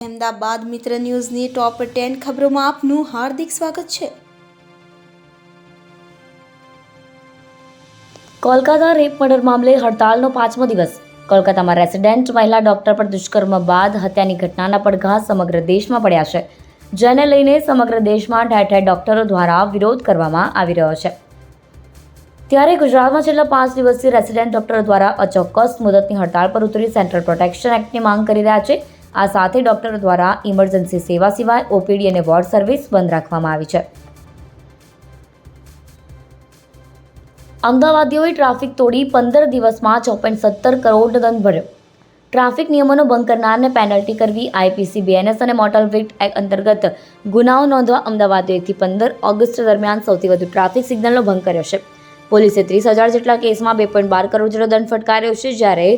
અહેમદાબાદ મિત્ર ન્યૂઝની top ten ખબરોમાં આપનું હાર્દિક સ્વાગત છે. કોલકાતા રેપ મર્ડર મામલે હડતાલનો પાંચમો દિવસ. કોલકાતામાં રેસિડેન્ટ મહિલા ડોક્ટર પર દુષ્કર્મ બાદ હત્યાની ઘટનાના પડઘા સમગ્ર દેશમાં પડ્યા છે. જેને લઈને સમગ્ર દેશમાં ઠેર ઠેર ડોક્ટરો દ્વારા વિરોધ કરવામાં આવી રહ્યો છે. ત્યારે ગુજરાતમાં છેલ્લા પાંચ દિવસથી રેસિડેન્ટ ડોક્ટરો દ્વારા અચોક્કસ મુદતની હડતાળ પર ઉતરી સેન્ટ્રલ પ્રોટેક્શન એક્ટની માંગ કરી રહ્યા છે. આ સાથે ડોક્ટરો દ્વારા ઇમરજન્સી સેવા સિવાય ઓપીડી અને વોર્ડ સર્વિસ બંધ રાખવામાં આવી છે. અમદાવાદીઓએ ટ્રાફિક તોડી પંદર દિવસમાં છ પોઈન્ટ સત્તર કરોડ દંડ ભર્યો. ટ્રાફિક નિયમોનો ભંગ કરનારને પેનલ્ટી કરવી આઈપીસી, બીએનએસ અને મોટર વેહિકલ એક્ટ અંતર્ગત ગુનાઓ નોંધવા અમદાવાદે એકથી પંદર ઓગસ્ટ દરમિયાન સૌથી વધુ ટ્રાફિક સિગ્નલનો ભંગ કર્યો છે. પોલીસે ત્રીસ હજાર જેટલા કેસમાં બે પોઈન્ટ બાર કરોડ જેટલો દંડ ફટકાર્યો છે, જ્યારે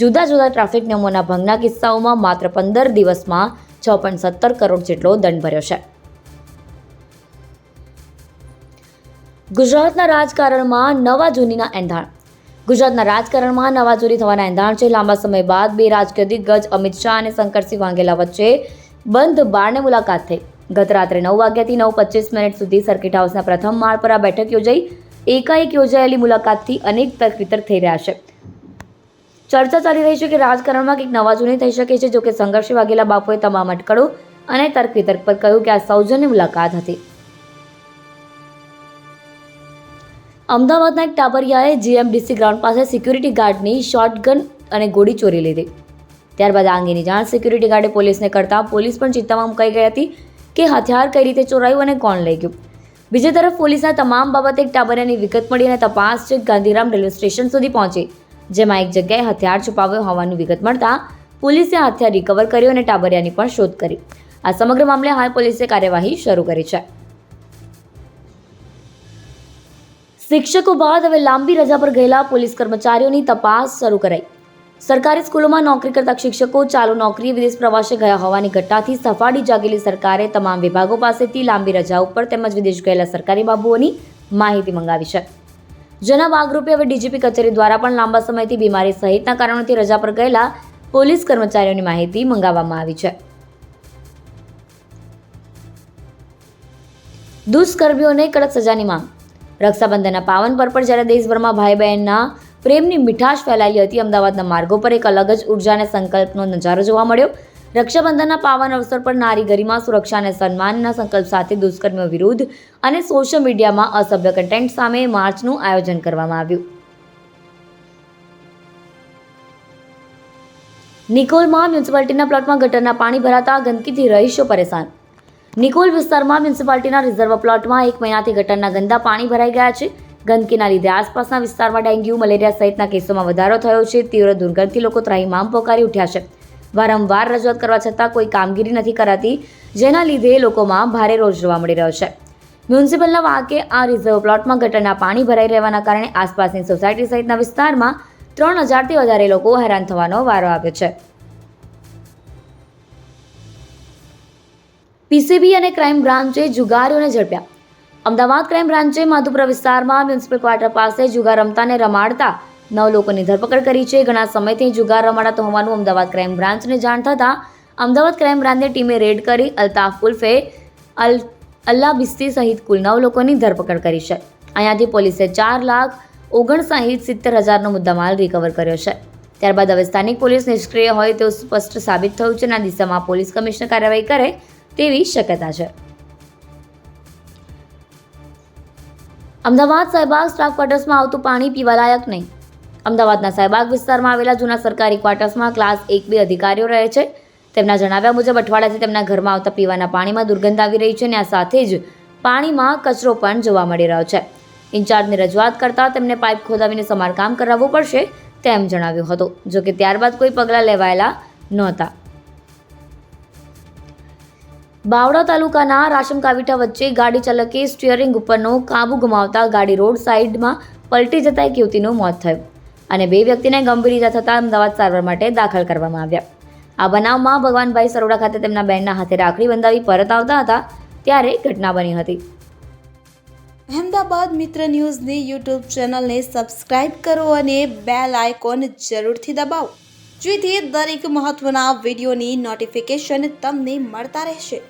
જુદા જુદા ટ્રાફિક નિયમોના ભંગના કિસ્સાઓમાં માત્ર પંદર દિવસમાં છ પોઈન્ટ સત્તર કરોડ જેટલો દંડ ભર્યો છે. ગુજરાતના રાજકારણમાં નવા જૂનીના એંધાણ. ગુજરાતના રાજકારણમાં નવા ચોરી થવાના એંધાણ છે. લાંબા સમય બાદ બે રાજકીય દિગ્ગજ અમિત શાહ અને શંકરસિંહ વાઘેલા વચ્ચે બંધ બારને મુલાકાત થઈ. ગત રાત્રે નવ વાગ્યાથી નવ પચીસ મિનિટ સુધી સર્કિટ હાઉસના પ્રથમ માળ પર આ બેઠક યોજાઈ. એકાએક યોજાયેલી મુલાકાતથી અનેક તરકવિતર થઈ રહ્યા છે. ચર્ચા ચાલી રહી છે કે રાજકારણમાં કંઈક નવાજૂની થઈ શકે છે જોકે સંઘર્ષે વાઘેલા બાપુએ તમામ અટકળો અને તર્ક પર કહ્યું કે આ સૌજન્ય મુલાકાત હતી. અમદાવાદના એક ટાબરિયાએ જીએમડીસી ગ્રાઉન્ડ પાસે સિક્યુરિટી ગાર્ડની શોટગન અને ગોળી ચોરી લીધી. ત્યારબાદ આ અંગેની જાણ સિક્યુરિટી ગાર્ડે પોલીસને કરતા પોલીસ પણ ચિંતામાં મુકાઈ ગઈ હતી કે હથિયાર કઈ રીતે ચોરાયું અને કોણ લઈ ગયું. બીજી તરફ પોલીસના તમામ બાબતે એક ટાબરિયાની વિગત મળી અને તપાસ છેક ગાંધીરામ રેલવે સ્ટેશન સુધી પહોંચી, જેમાં એક જગ્યાએ હથિયાર છુપાવ્યો હોવાનું વિગત મળતા પોલીસે હથિયાર રિકવર કર્યો અને ટાબરિયાની પણ શોધ કરી. આ સમગ્ર મામલે હાલ પોલીસે કાર્યવાહી શરૂ કરી છે. શિક્ષકો બાદ હવે લાંબી રજા પર ગયેલા પોલીસ કર્મચારીઓની તપાસ શરૂ કરાઈ. સરકારી સ્કૂલોમાં નોકરી કરતા શિક્ષકો ચાલુ નોકરી, વિદેશ પ્રવાસે ગયા હોવાની ઘટનાથી સફાળી જાગેલી સરકારે તમામ વિભાગો પાસેથી લાંબી રજા ઉપર તેમજ વિદેશ ગયેલા સરકારી બાબુઓની માહિતી મંગાવી છે. જેના ભાગરૂપે હવે ડીજીપી કચેરી દ્વારા પણ લાંબા સમયથી બીમારી સહિતના કારણોથી રજા પર ગયેલા પોલીસ કર્મચારીઓની માહિતી મંગાવવામાં આવી છે. દુષ્કર્મીઓને કડક સજાની માંગ. રક્ષાબંધનના પાવન પર પણ જ્યારે દેશભરમાં ભાઈ બહેનના પ્રેમની મીઠાશ ફેલાયેલી હતી. અમદાવાદના માર્ગો પર એક અલગ જ ઊર્જા અને સંકલ્પનો નજારો જોવા મળ્યો. રક્ષાબંધનના પાવન અવસર પર નારી ગરિમા, સુરક્ષા અને સન્માનના સંકલ્પ સાથે દુષ્કર્મીઓ વિરુદ્ધ અને સોશિયલ મીડિયામાં અસભ્ય કન્ટેન્ટ સામે માર્ચનું આયોજન કરવામાં આવ્યું. નિકોલમાં મ્યુનિસિપાલિટીના પ્લોટમાં ગટરના પાણી ભરાતા ગંદકીથી રહીશો પરેશાન. નિકોલ વિસ્તારમાં મ્યુનિસિપાલિટીના રિઝર્વ પ્લોટમાં એક મહિનાથી ગટરના ગંદા પાણી ભરાઈ ગયા છે. ગંદકીના લીધે આસપાસના વિસ્તારમાં ડેન્ગ્યુ, મલેરિયા સહિતના કેસોમાં વધારો થયો છે. તીવ્ર દુર્ગંધથી લોકો ત્રાહીમામ પોકારી ઉઠ્યા છે. વારંવાર રજૂઆત કરવા છતાં કોઈ કામગીરી નથી કરાતી, જેના લીધે લોકોમાં ભારે રોષ જોવા મળી રહ્યો છે. મ્યુનિસિપલના વાકે આ રિઝર્વ પ્લોટમાં ગટરના પાણી ભરાઈ રહેવાના કારણે આસપાસની સોસાયટી સહિતના વિસ્તારમાં ત્રણ હજારથી વધારે લોકો હેરાન થવાનો વારો આવ્યો છે. પીસીબી અને ક્રાઇમ બ્રાન્ચે જુગારીઓને ઝડપ્યા. અમદાવાદ ક્રાઇમ બ્રાન્ચે માધુપુરા વિસ્તારમાં મ્યુનિસિપલ ક્વાર્ટર પાસે જુગાર રમતાને રમાડતા નવ લોકોની ધરપકડ કરી છે. ઘણા સમયથી જુગાર રમાડાતો હોવાનું અમદાવાદ ક્રાઇમ બ્રાન્ચને જાણ થતાં અમદાવાદ ક્રાઇમ બ્રાન્ચની ટીમે રેડ કરી અલ્તાફ ઉલ્ફે અલ અલ્લા બિસ્તી સહિત કુલ નવ લોકોની ધરપકડ કરી છે. અહીંયાથી પોલીસે ચાર લાખ ઓગણસાઠ સિત્તેર હજારનો મુદ્દામાલ રિકવર કર્યો છે. ત્યારબાદ હવે સ્થાનિક પોલીસ નિષ્ક્રિય હોય તેવું સ્પષ્ટ સાબિત થયું છે અને દિશામાં પોલીસ કમિશનર કાર્યવાહી કરે તેવી શક્યતા છે. અમદાવાદ સાહેબાગ સ્ટાફ ક્વાર્ટર્સમાં આવતું પાણી પીવાલાયક નહીં. અમદાવાદના સાહેબાગ વિસ્તારમાં આવેલા જૂના સરકારી ક્વાર્ટર્સમાં ક્લાસ એક બે અધિકારીઓ રહે છે. તેમના જણાવ્યા મુજબ અઠવાડિયાથી તેમના ઘરમાં આવતા પીવાના પાણીમાં દુર્ગંધ આવી રહી છે અને આ સાથે જ પાણીમાં કચરો પણ જોવા મળી રહ્યો છે. ઇન્ચાર્જની રજૂઆત કરતાં તેમને પાઇપ ખોદાવીને સમારકામ કરાવવું પડશે તેમ જણાવ્યું હતું. જોકે ત્યારબાદ કોઈ પગલાં લેવાયેલા નહોતા. બાવડા તાલુકાના રાશમ કાવીઠા વચ્ચે ગાડી ચાલકે સ્ટિયરિંગ ઉપરનો કાબુ ગુમાવતા ગાડી રોડ સાઈડમાં પલટી જતા એક યુવતીનું મોત થયું અને બે વ્યક્તિને ગંભીર ઇજા થતાં અમદાવાદ સારવાર માટે દાખલ કરવામાં આવ્યા. આ બનાવમાં ભગવાનભાઈ સરોડા ખાતે તેમના બહેનના હાથે રાખડી બંધાવી પરત આવતા હતા, ત્યારે ઘટના બની હતી. અહેમદાબાદ મિત્ર ન્યૂઝની યુટ્યુબ ચેનલને સબસ્ક્રાઇબ કરો અને બેલ આઇકોન જરૂરથી દબાવો, જેથી દરેક મહત્વના વિડીયોની નોટિફિકેશન તમને મળતા રહેશે.